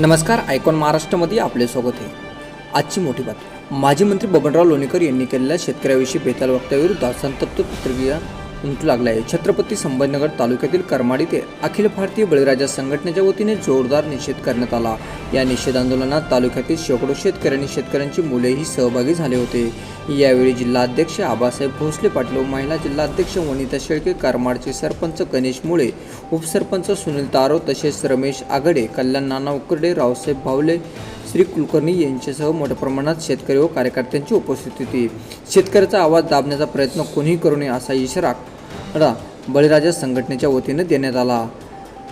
नमस्कार आयकॉन महाराष्ट्रामध्ये आपले स्वागत आहे. आजची मोठी बातमी. माजी मंत्री बबनराव लोणीकर यांनी केलेल्या शेतकऱ्याविषयी बेताल वक्तव्याविरुद्ध संतप्त प्रतिक्रिया उमटू लागला आहे छत्रपती संभाजीनगर तालुक्यातील करमाड येथे अखिल भारतीय बळीराजा संघटनेच्या वतीने जोरदार निषेध करण्यात आला. या निषेध आंदोलनात तालुक्यातील शेकडो शेतकऱ्यांनी शेतकऱ्यांची मुलेही सहभागी झाले होते. यावेळी जिल्हाध्यक्ष आबासाहेब भोसले पाटील व महिला जिल्हाध्यक्ष वनिता शेळके करमाडचे सरपंच गणेश मुळे उपसरपंच सुनील तारो तसेच रमेश आघडे कल्याण नाना उकरडे रावसाहेब भावले श्री कुलकर्णी यांच्यासह मोठ्या प्रमाणात शेतकरी व कार्यकर्त्यांची उपस्थिती होती. शेतकऱ्याचा आवाज दाबण्याचा प्रयत्न कोणीही करू नये असा इशारा रा बळीराजा संघटनेच्या वतीने देण्यात आला.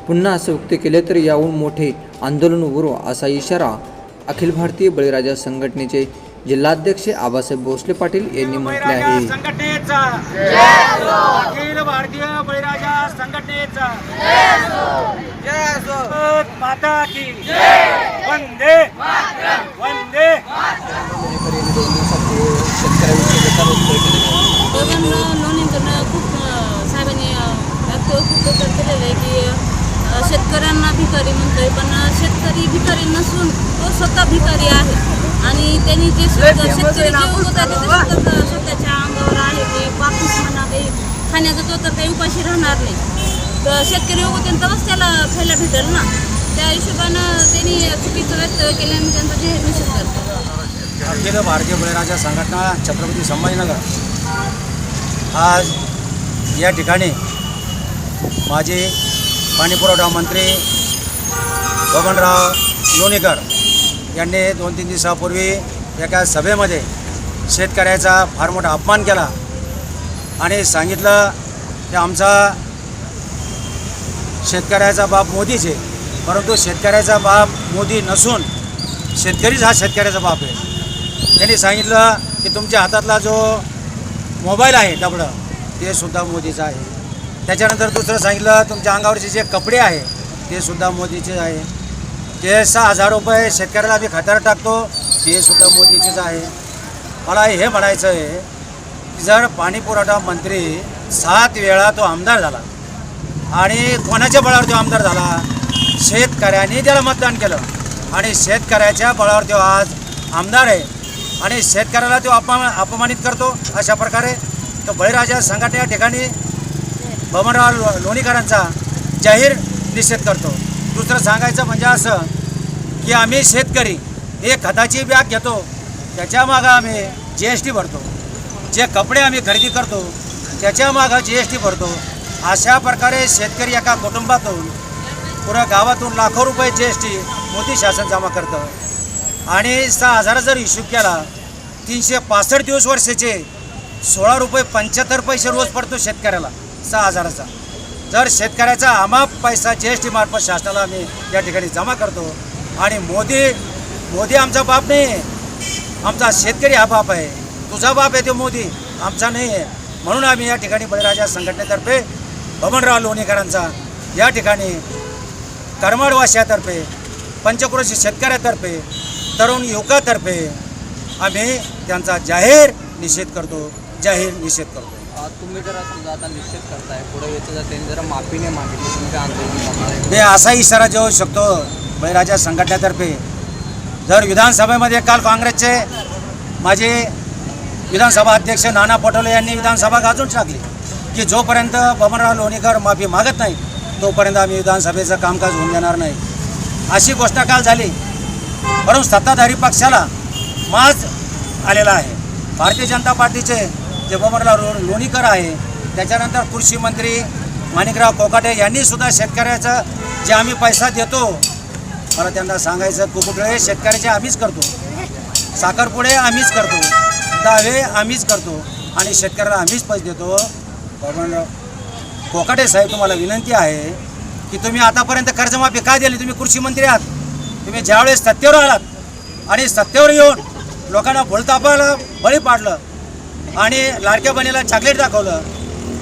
पुन्हा असं व्यक्त केले तर याहून मोठे आंदोलन उभं असा इशारा अखिल भारतीय बळीराजा संघटनेचे जिल्हाध्यक्ष आबासाहेब भोसले पाटील यांनी म्हटले आहे. संघटनेचा. अखिल भारतीय बळीराजा संघटनेचा. माता की. वंदे शेतकऱ्यांना भिकारी म्हणतोय पण शेतकरी भिकारी नसून तो स्वतः भिकारी आहे. आणि त्यांनी जे स्वतः शेतकरी जे उगवतात ते स्वतः स्वतःच्या अंगावर आहे ते वापस म्हणा काही खाण्याचं तो तर काही उपाशी राहणार नाही. तर शेतकरी उगवते तेव्हाच त्याला खायला भेटेल ना. त्या हिशोबानं त्यांनी चुकीचं व्यक्तव्य केल्याने त्यांचा जाहीर निषेध करतो. अखिल भारतीय बळीराजा संघटना छत्रपती संभाजीनगर. आज या ठिकाणी माजी पाणीपुरवठा मंत्री बबनराव लोणीकर यांनी दोन तीन दिवसापूर्वी एका सभेमध्ये शेतकऱ्याचा फार मोठा अपमान केला आणि सांगितलं की आमचा शेतकऱ्याचा बाप मोदीच आहे परंतु शेतकऱ्याचा बाप मोदी नसून शेतकरीच हा शेतकऱ्याचा बाप आहे. त्यांनी सांगितलं की तुमच्या हातातला जो मोबाईल आहे डबडं ते सुद्धा मोदीचं आहे. त्याच्यानंतर दुसरं सांगितलं तुमच्या अंगावरचे जे कपडे आहे ते सुद्धा मोदीचे आहे. जे सहा हजार रुपये शेतकऱ्याला आम्ही खात्यावर टाकतो ते सुद्धा मोदीचेच आहे. मला हे म्हणायचं आहे की जर पाणीपुरवठा मंत्री सात वेळा तो आमदार झाला आणि कोणाच्या बळावर तो आमदार झाला शेतकऱ्यांनी त्याला मतदान केलं आणि शेतकऱ्याच्या बळावर तो आज आमदार आहे आणि शेतकऱ्याला तो अपमा अपमानित करतो अशा प्रकारे तो बळीराजा संघटने या ठिकाणी बबनराव लो लोणीकरांचा जाहीर निषेध करतो. दुसरं सांगायचं म्हणजे असं की आम्ही शेतकरी एक खताची बॅग घेतो त्याच्यामागं आम्ही जी एस टी भरतो. जे कपडे आम्ही खरेदी करतो त्याच्यामागं जी एस टी भरतो. अशा प्रकारे शेतकरी एका कुटुंबातून पुऱ्या गावातून लाखो रुपये जी एस टी मोदी शासन जमा करतं. आणि सहा हजार जर इश्यू केला तीनशे पासष्ट दिवस वर्षाचे सोळा रुपये पंच्याहत्तर पैसे रोज पडतो शेतकऱ्याला सहा हजाराचा. जर शेतकऱ्याचा अमाप पैसा जी एस टी मार्फत शासनाला आम्ही या ठिकाणी जमा करतो. आणि मोदी मोदी आमचा बाप नाही. आहे आमचा शेतकरी हा बाप आहे. तुझा बाप आहे तो मोदी. आमचा नाही. आहे म्हणून आम्ही या ठिकाणी बळीराजा संघटनेतर्फे बबनराव लोणीकरांचा या ठिकाणी करमाडवासियातर्फे पंचक्रोशी शेतकऱ्यातर्फे तरुण युवकातर्फे आम्ही त्यांचा जाहीर निषेध करतो. जाहीर निषेध करतो. तुम्ही जरा समजा आता निश्चित करताय. पुढे येतं जर त्यांनी जरा माफी नाही मागितली. तुम्ही काय आंदोलन करणार आहे? मी असा इशारा देऊ शकतो बळीराजा संघटनेतर्फे. जर विधानसभेमध्ये काल काँग्रेसचे माझे विधानसभा अध्यक्ष नाना पटोले यांनी विधानसभा गाजून टाकली की जोपर्यंत बबनराव लोणीकर माफी मागत नाही तोपर्यंत आम्ही विधानसभेचं कामकाज होऊन देणार नाही. अशी घोषणा काल झाली. परंतु सत्ताधारी पक्षाला माज आलेला आहे. भारतीय जनता पार्टीचे जे बबनराव लोणीकर आहे. त्याच्यानंतर कृषी मंत्री माणिकराव कोकाटे यांनी सुद्धा शेतकऱ्याचं जे आम्ही पैसा देतो मला त्यांना सांगायचं कुकुटळे शेतकऱ्याचे आम्हीच करतो. साखरपुडे आम्हीच करतो. दावे आम्हीच करतो. आणि शेतकऱ्याला आम्हीच पैसे देतो. बबनराव कोकाटे साहेब तुम्हाला विनंती आहे की तुम्ही आतापर्यंत कर्जमाफी का दिली? तुम्ही कृषी मंत्री आहात. तुम्ही ज्यावेळेस सत्तेवर आलात आणि सत्तेवर येऊन लोकांना भुलतापाला बळी पाडलं आणि लाडक्या बहिणीला चॉकलेट दाखवलं.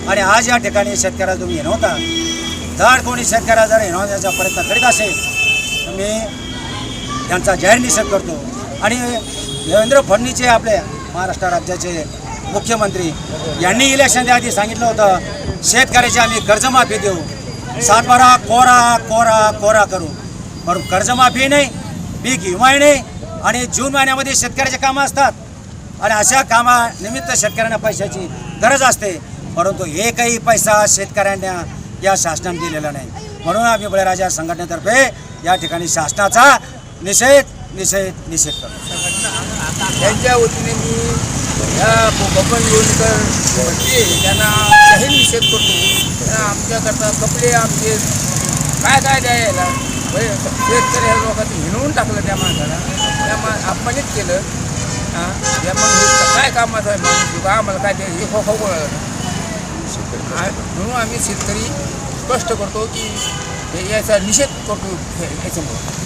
आणि आज या ठिकाणी शेतकऱ्याला तुम्ही हिनवता जर कोणी शेतकऱ्याला जर हिनवण्याचा प्रयत्न करीत असेल तर मी त्यांचा जाहीर निषेध करतो. आणि देवेंद्र फडणीचे आपले महाराष्ट्र राज्याचे मुख्यमंत्री यांनी इलेक्शनच्या आधी सांगितलं होतं शेतकऱ्याची आम्ही कर्जमाफी देऊ. सातबारा कोरा कोरा कोरा करू. पण कर्जमाफी नाही पीक विमाही नाही आणि जून महिन्यामध्ये शेतकऱ्याचे कामं असतात. आणि अशा कामानिमित्त शेतकऱ्यांना पैशाची गरज असते. परंतु एकही पैसा शेतकऱ्यांना या शासनाने दिलेला नाही. म्हणून आम्ही बळीराजा संघटनेतर्फे या ठिकाणी शासनाचा निषेध निषेध निषेध करतो. त्यांच्या वतीने मी बबन लोणकर म्हणजे त्यांना काही निषेध करतो. आमच्याकरता कपडे आमचे काय काय द्यायला शेतकरी ह्या लोकांचं हिणवून टाकलं त्या माणसाला. त्या मा अपमानित केलं हां? मग हे काय कामाचं आहे माणूस का आम्हाला काय ते हे खो खो म्हणून आम्ही शेतकरी स्पष्ट करतो की हे याचा निषेध करतो हे- याच्यामुळं.